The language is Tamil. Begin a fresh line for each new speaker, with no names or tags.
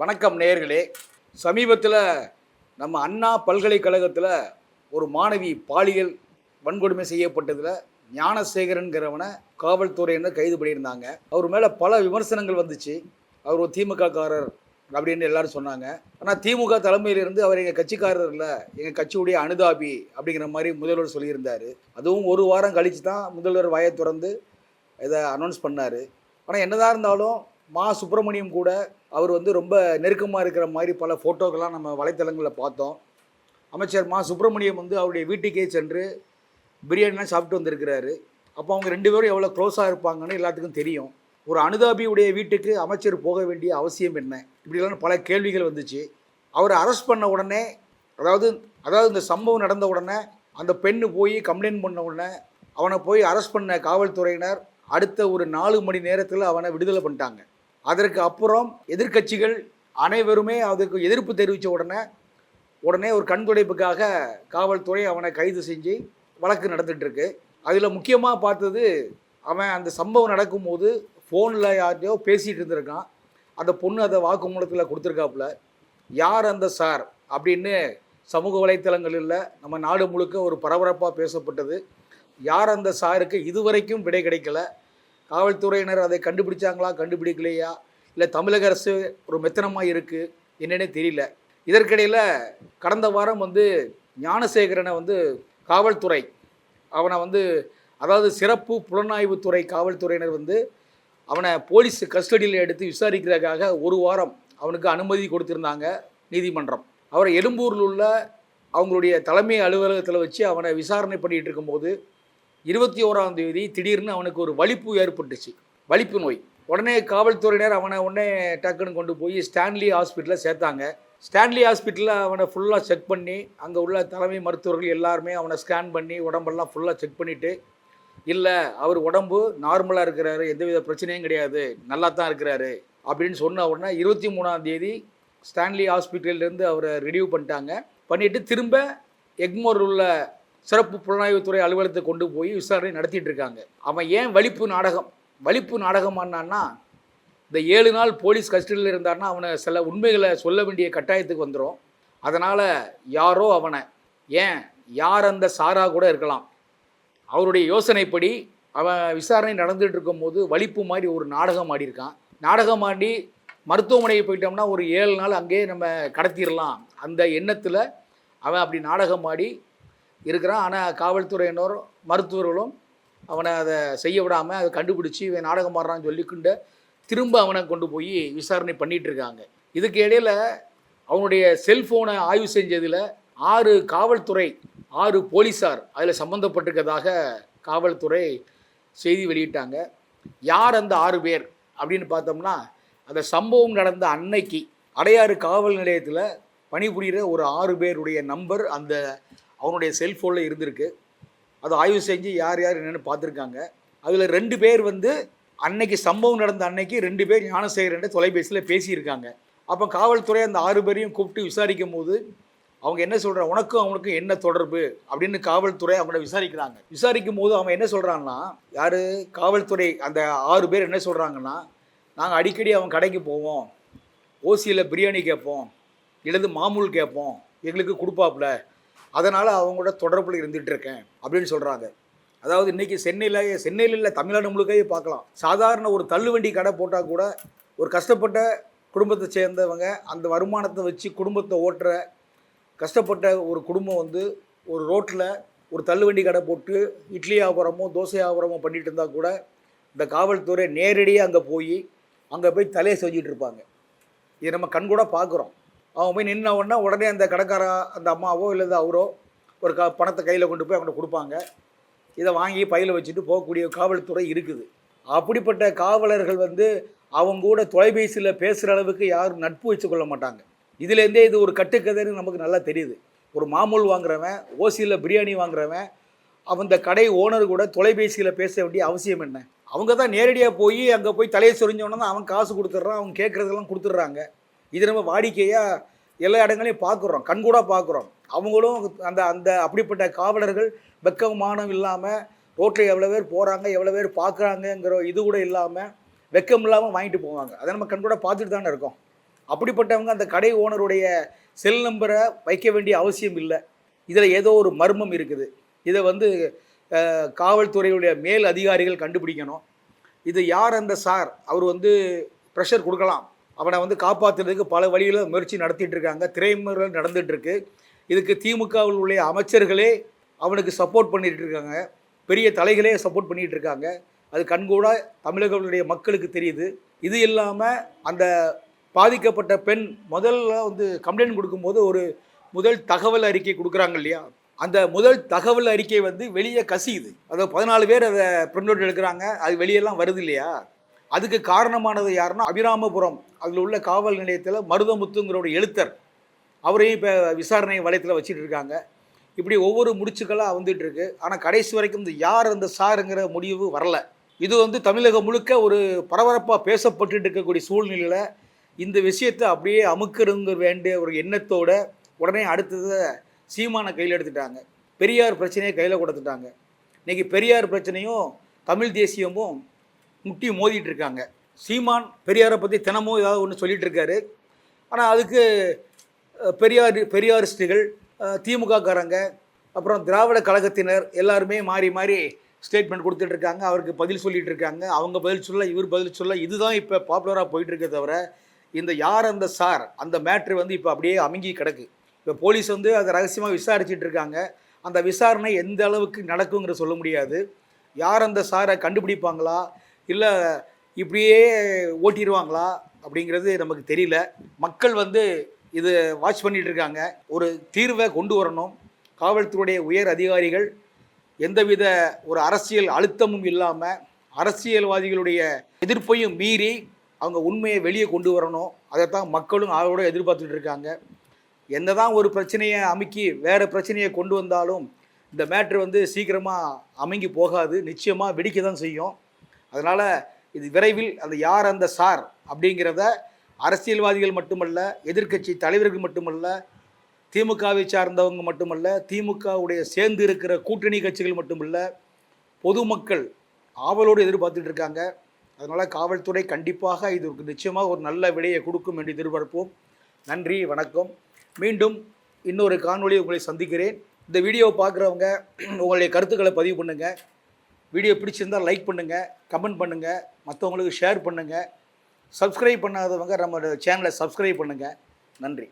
வணக்கம் நேயர்களே. சமீபத்தில் நம்ம அண்ணா பல்கலைக்கழகத்தில் ஒரு மாணவி பாலியல் வன்கொடுமை செய்யப்பட்டதில் ஞானசேகரன்கிறவனை காவல்துறையினர் கைது பண்ணியிருந்தாங்க. அவர் மேலே பல விமர்சனங்கள் வந்துச்சு. அவர் ஒரு திமுககாரர் அப்படின்னு எல்லாரும் சொன்னாங்க. ஆனால் திமுக தலைமையிலிருந்து அவர் எங்கள் கட்சிக்காரர் இல்லை எங்கள் கட்சியுடைய அனுதாபி அப்படிங்கிற மாதிரி முதல்வர் சொல்லியிருந்தார். அதுவும் ஒரு வாரம் கழித்து தான் முதல்வர் வாயை திறந்து இதை அனௌன்ஸ் பண்ணார். ஆனால் என்னதான் இருந்தாலும் மா சுப்பிரமணியம் கூட அவர் வந்து ரொம்ப நெருக்கமாக இருக்கிற மாதிரி பல ஃபோட்டோக்கள்லாம் நம்ம வலைத்தளங்களில் பார்த்தோம். அமைச்சர் மா சுப்பிரமணியம் வந்து அவருடைய வீட்டுக்கே சென்று பிரியாணிலாம் சாப்பிட்டு வந்திருக்கிறாரு. அப்போ அவங்க ரெண்டு பேரும் எவ்வளோ க்ளோஸாக இருப்பாங்கன்னு எல்லாத்துக்கும் தெரியும். ஒரு அனுதாபியுடைய வீட்டுக்கு அமைச்சர் போக வேண்டிய அவசியம் என்ன? இப்படிலாம் பல கேள்விகள் வந்துச்சு. அவரை அரெஸ்ட் பண்ண உடனே அதாவது அதாவது இந்த சம்பவம் நடந்த உடனே அந்த பெண்ணு போய் கம்ப்ளைண்ட் பண்ண உடனே அவனை போய் அரெஸ்ட் பண்ண காவல்துறையினர் அடுத்த ஒரு நாலு மணி நேரத்தில் அவனை விடுதலை பண்ணிட்டாங்க. அதற்கு அப்புறம் எதிர்க்கட்சிகள் அனைவருமே அதுக்கு எதிர்ப்பு தெரிவித்த உடனே உடனே ஒரு கண்துடைப்புக்காக காவல்துறை அவனை கைது செஞ்சு வழக்கு நடந்துட்டுருக்கு அதில் முக்கியமாக பார்த்தது அவன் அந்த சம்பவம் நடக்கும்போது ஃபோனில் யார்கிட்டயோ பேசிகிட்டு இருந்திருக்கான். அந்த பொண்ணு அதை வாக்குமூலத்தில் கொடுத்துருக்காப்புல. யார் அந்த சார்? அப்படின்னு சமூக வலைத்தளங்களில் நம்ம நாடு முழுக்க ஒரு பரபரப்பாக பேசப்பட்டது. யார் அந்த சாருக்கு இதுவரைக்கும் விடை கிடைக்கல? காவல்துறையினர் அதை கண்டுபிடிச்சாங்களா கண்டுபிடிக்கலையா? இல்லை தமிழக அரசு ஒரு மெத்தனமாக இருக்குது என்னன்னே தெரியல. இதற்கிடையில் கடந்த வாரம் வந்து ஞானசேகரனை வந்து காவல்துறை அவனை வந்து அதாவது சிறப்பு புலனாய்வுத்துறை காவல்துறையினர் வந்து அவனை போலீஸ் கஸ்டடியில் எடுத்து விசாரிக்கிறதுக்காக ஒரு வாரம் அவனுக்கு அனுமதி கொடுத்திருந்தாங்க நீதிமன்றம். அவரை எழும்பூரில் உள்ள அவங்களுடைய தலைமை அலுவலகத்தில் வச்சு அவனை விசாரணை பண்ணிகிட்டு இருக்கும்போது இருபத்தி ஓராம் தேதி திடீர்னு அவனுக்கு ஒரு வலிப்பு ஏற்பட்டுச்சு. வலிப்பு நோய். உடனே காவல்துறையினர் அவனை உடனே டக்குன்னு கொண்டு போய் ஸ்டான்லி ஹாஸ்பிட்டலில் சேர்த்தாங்க. ஸ்டான்லி ஹாஸ்பிட்டலில் அவனை ஃபுல்லாக செக் பண்ணி அங்கே உள்ள தலைமை மருத்துவர்கள் எல்லாருமே அவனை ஸ்கேன் பண்ணி உடம்பெல்லாம் ஃபுல்லாக செக் பண்ணிவிட்டு இல்லை அவர் உடம்பு நார்மலாக இருக்கிறாரு எந்தவித பிரச்சனையும் கிடையாது நல்லா தான் இருக்கிறாரு அப்படின்னு சொன்ன உடனே இருபத்தி மூணாம் தேதி ஸ்டான்லி ஹாஸ்பிட்டல்லேருந்து அவரை ரிடியூவ் பண்ணிட்டாங்க. பண்ணிவிட்டு திரும்ப எக்மோர் உள்ள சிறப்பு புலனாய்வுத்துறை அலுவலகத்தை கொண்டு போய் விசாரணை நடத்திட்டு இருக்காங்க. அவன் ஏன் வலிப்பு நாடகம்? வலிப்பு நாடகமானான்னா இந்த ஏழு நாள் போலீஸ் கஸ்டடியில் இருந்தார்னா அவனை சில உண்மைகளை சொல்ல வேண்டிய கட்டாயத்துக்கு வந்துடும் அதனால் யாரோ அவனை ஏன் யார் அந்த சாரா கூட இருக்கலாம். அவருடைய யோசனைப்படி அவன் விசாரணை நடந்துகிட்டு இருக்கும்போது வலிப்பு மாதிரி ஒரு நாடகம் ஆடியிருக்கான். நாடகம் ஆடி மருத்துவமனைக்கு போயிட்டோம்னா ஒரு ஏழு நாள் அங்கேயே நம்ம கடத்திடலாம் அந்த எண்ணத்தில் அவன் அப்படி நாடகம் ஆடி இருக்கிறான். ஆனால் காவல்துறையினரும் மருத்துவர்களும் அவனை அதை செய்ய விடாமல் அதை கண்டுபிடிச்சி இவன் நாடகம் ஆடுறான்னு சொல்லிக்கொண்டு திரும்ப அவனை கொண்டு போய் விசாரணை பண்ணிகிட்டு இருக்காங்க. இதுக்கு இடையில் அவனுடைய செல்ஃபோனை ஆய்வு செஞ்சதில் ஆறு காவல்துறை ஆறு போலீஸார் அதில் சம்மந்தப்பட்டிருக்கதாக காவல்துறை செய்தி வெளியிட்டாங்க. யார் அந்த ஆறு பேர் அப்படின்னு பார்த்தோம்னா அந்த சம்பவம் நடந்த அன்னைக்கு அடையாறு காவல் நிலையத்தில் பணிபுரிகிற ஒரு ஆறு பேருடைய நம்பர் அந்த அவனுடைய செல்ஃபோனில் இருந்திருக்கு. அதை ஆய்வு செஞ்சு யார் யார் என்னென்னு பார்த்துருக்காங்க. அதில் ரெண்டு பேர் வந்து அன்னைக்கு சம்பவம் நடந்த அன்னைக்கு ரெண்டு பேர் ஞானசேகரன் தொலைபேசியில் பேசியிருக்காங்க. அப்போ காவல்துறை அந்த ஆறு பேரையும் கூப்பிட்டு விசாரிக்கும் போது அவங்க என்ன சொல்கிறாங்க உனக்கும் அவனுக்கும் என்ன தொடர்பு? அப்படின்னு காவல்துறை அவங்கள விசாரிக்கிறாங்க. விசாரிக்கும் போது அவன் என்ன சொல்கிறான்னா யார்? காவல்துறை அந்த ஆறு பேர் என்ன சொல்கிறாங்கன்னா நாங்கள் அடிக்கடி அவன் கடைக்கு போவோம். ஓசியில் பிரியாணி கேட்போம். இல்லது மாமூல் கேட்போம். எங்களுக்கு கொடுப்பாப்புல அதனால் அவங்களோட தொடர்பில் இருந்துகிட்டு இருக்கேன் அப்படின்னு சொல்கிறாங்க அதாவது இன்றைக்கி சென்னையில் சென்னையில் இல்லை தமிழ்நாடு முழுக்கவே பார்க்கலாம். சாதாரண ஒரு தள்ளுவண்டி கடை போட்டால் கூட ஒரு கஷ்டப்பட்ட குடும்பத்தை சேர்ந்தவங்க அந்த வருமானத்தை வச்சு குடும்பத்தை ஓட்டுற கஷ்டப்பட்ட ஒரு குடும்பம் வந்து ஒரு ரோட்டில் ஒரு தள்ளுவண்டி கடை போட்டு இட்லி வியாபாரமோ தோசை வியாபாரமோ பண்ணிகிட்டு இருந்தால் கூட இந்த காவல்துறை நேரடியாக அங்கே போய் அங்கே போய் தலையை செஞ்சிகிட்ருப்பாங்க இருப்பாங்க. இதை நம்ம கண்கூட பார்க்குறோம். அவன் போய் நின்ன உடனே உடனே அந்த கடைக்காரா அந்த அம்மாவோ இல்லை அவரோ ஒரு க பணத்தை கையில் கொண்டு போய் அவங்கள்ட்ட கொடுப்பாங்க. இதை வாங்கி பையில் வச்சுட்டு போகக்கூடிய காவல்துறை இருக்குது. அப்படிப்பட்ட காவலர்கள் வந்து அவங்க கூட தொலைபேசியில் பேசுகிற அளவுக்கு யாரும் நட்பு வச்சுக்கொள்ள மாட்டாங்க. இதுலேருந்தே இது ஒரு கட்டுக்கதைன்னு நமக்கு நல்லா தெரியுது. ஒரு மாமூல் வாங்குறவன் ஓசியில் பிரியாணி வாங்குறவன் அவன் கடை ஓனர் கூட தொலைபேசியில் பேச வேண்டிய அவசியம் என்ன? அவங்க தான் நேரடியாக போய் அங்கே போய் தலையை சொரிஞ்சோன்னா அவன் காசு கொடுத்துட்றான் அவங்க கேட்குறதெல்லாம் கொடுத்துட்றாங்க. இது நம்ம வாடிக்கையாக எல்லா இடங்களையும் பார்க்குறோம் கண்கூட பார்க்குறோம். அவங்களும் அந்த அந்த அப்படிப்பட்ட காவலர்கள் வெக்கமானம் இல்லாமல் ரோட்டில் எவ்வளோ பேர் போகிறாங்க எவ்வளோ பேர் பார்க்குறாங்கங்கிற இது கூட இல்லாமல் வெக்கம் இல்லாமல் வாங்கிட்டு போவாங்க. அதை நம்ம கண்கூட பார்த்துட்டு தானே இருக்கோம். அப்படிப்பட்டவங்க அந்த கடை ஓனருடைய செல் நம்பரை வைக்க வேண்டிய அவசியம் இல்லை. இதில் ஏதோ ஒரு மர்மம் இருக்குது. இதை வந்து காவல்துறையுடைய மேல் அதிகாரிகள் கண்டுபிடிக்கணும். இது யார் அந்த சார்? அவர் வந்து ப்ரெஷர் கொடுக்கலாம். அவனை வந்து காப்பாற்றுறதுக்கு பல வழிகளில் முயற்சி நடத்திட்டு இருக்காங்க திரைமுறை நடந்துட்டுருக்கு. இதுக்கு திமுகவில் உள்ள அமைச்சர்களே அவனுக்கு சப்போர்ட் பண்ணிகிட்டு இருக்காங்க பெரிய தலைகளே சப்போர்ட் பண்ணிகிட்டு இருக்காங்க அது கண்கூட தமிழர்களுடைய மக்களுக்கு தெரியுது. இது இல்லாமல் அந்த பாதிக்கப்பட்ட பெண் முதல்ல வந்து கம்ப்ளைண்ட் கொடுக்கும்போது ஒரு முதல் தகவல் அறிக்கை கொடுக்குறாங்க இல்லையா? அந்த முதல் தகவல் அறிக்கை வந்து வெளியே கசியுது. அதாவது பதினாலு பேர் அதை பிரிண்ட் அவுட் எடுக்கிறாங்க. அது வெளியெல்லாம் வருது இல்லையா? அதுக்கு காரணமானது யாருன்னா அபிராமபுரம் அதில் உள்ள காவல் நிலையத்தில் மருதமுத்துங்கிறோட எழுத்தர். அவரையும் இப்போ விசாரணை வலயத்தில் வச்சுட்டு இருக்காங்க. இப்படி ஒவ்வொரு முடிச்சுக்களாக வந்துட்டு இருக்கு. ஆனால் கடைசி வரைக்கும் இந்த யார் அந்த சாருங்கிற முடிவு வரல. இது வந்து தமிழகம் முழுக்க ஒரு பரபரப்பாக பேசப்பட்டு இருக்கக்கூடிய சூழ்நிலையில் இந்த விஷயத்தை அப்படியே அமுக்கிறங்க வேண்டிய ஒரு எண்ணத்தோட உடனே அடுத்ததை சீமான கையில் எடுத்துட்டாங்க. பெரியார் பிரச்சனையை கையில் கொடுத்துட்டாங்க. இன்றைக்கி பெரியார் பிரச்சனையும் தமிழ் தேசியமும் முட்டி மோதிட்டு இருக்காங்க. சீமான் பெரியாரை பற்றி தினமும் ஏதாவது ஒன்று சொல்லிட்டு இருக்காரு. ஆனால் அதுக்கு பெரியார் பெரியாரிஸ்டுகள் திமுககாரங்க அப்புறம் திராவிட கழகத்தினர் எல்லாருமே மாறி மாறி ஸ்டேட்மெண்ட் கொடுத்துட்டு இருக்காங்க. அவருக்கு பதில் சொல்லிட்டு இருக்காங்க. அவங்க பதில் சொல்ல இவர் பதில் சொல்ல இதுதான் இப்போ பாப்புலராக போயிட்டு தவிர இந்த யார் அந்த சார் அந்த மேட்ரு வந்து இப்போ அப்படியே அமுங்கி கிடக்கு. இப்போ போலீஸ் வந்து அதை ரகசியமாக விசாரிச்சுட்டு இருக்காங்க. அந்த விசாரணை எந்த அளவுக்கு நடக்குங்கிற சொல்ல முடியாது. யார் அந்த சாரை கண்டுபிடிப்பாங்களா? இல்லை இப்படியே ஓட்டிடுவாங்களா அப்படிங்கிறது நமக்கு தெரியல. மக்கள் வந்து இது வாட்ச் பண்ணிட்டு இருக்காங்க. ஒரு தீர்வை கொண்டு வரணும். காவல்துறையுடைய உயர் அதிகாரிகள் எந்தவித ஒரு அரசியல் அழுத்தமும் இல்லாமல் அரசியல்வாதிகளுடைய எதிர்ப்பையும் மீறி அவங்க உண்மையை வெளியே கொண்டு வரணும். அதைத்தான் மக்களும் ஆளோட எதிர்பார்த்துட்டு இருக்காங்க. என்னதான் ஒரு பிரச்சனையை அமுக்கி வேறு பிரச்சனையை கொண்டு வந்தாலும் இந்த மேட்ரு வந்து சீக்கிரமாக அமைங்கி போகாது. நிச்சயமாக வெடிக்க தான் செய்யும். அதனால் இது விரைவில் அந்த யார் அந்த சார் அப்படிங்கிறத அரசியல்வாதிகள் மட்டுமல்ல எதிர்க்கட்சி தலைவர்கள் மட்டுமல்ல திமுகவை சார்ந்தவங்க மட்டுமல்ல திமுகவுடைய சேர்ந்து இருக்கிற கூட்டணி கட்சிகள் மட்டுமல்ல பொதுமக்கள் ஆவலோடு எதிர்பார்த்துட்டு இருக்காங்க. அதனால் காவல்துறை கண்டிப்பாக இதுக்கு நிச்சயமாக ஒரு நல்ல விடையை கொடுக்கும் என்று எதிர்பார்ப்போம். நன்றி வணக்கம். மீண்டும் இன்னொரு காணொளி உங்களை சந்திக்கிறேன். இந்த வீடியோவை பார்க்குறவங்க உங்களுடைய கருத்துக்களை பதிவு பண்ணுங்கள் வீடியோ பிடிச்சிருந்தால் லைக் பண்ணுங்கள் கமெண்ட் பண்ணுங்கள் மற்றவங்களுக்கு ஷேர் பண்ணுங்கள் சப்ஸ்கிரைப் பண்ணாதவங்க நம்ம சேனலை சப்ஸ்கிரைப் பண்ணுங்கள் நன்றி.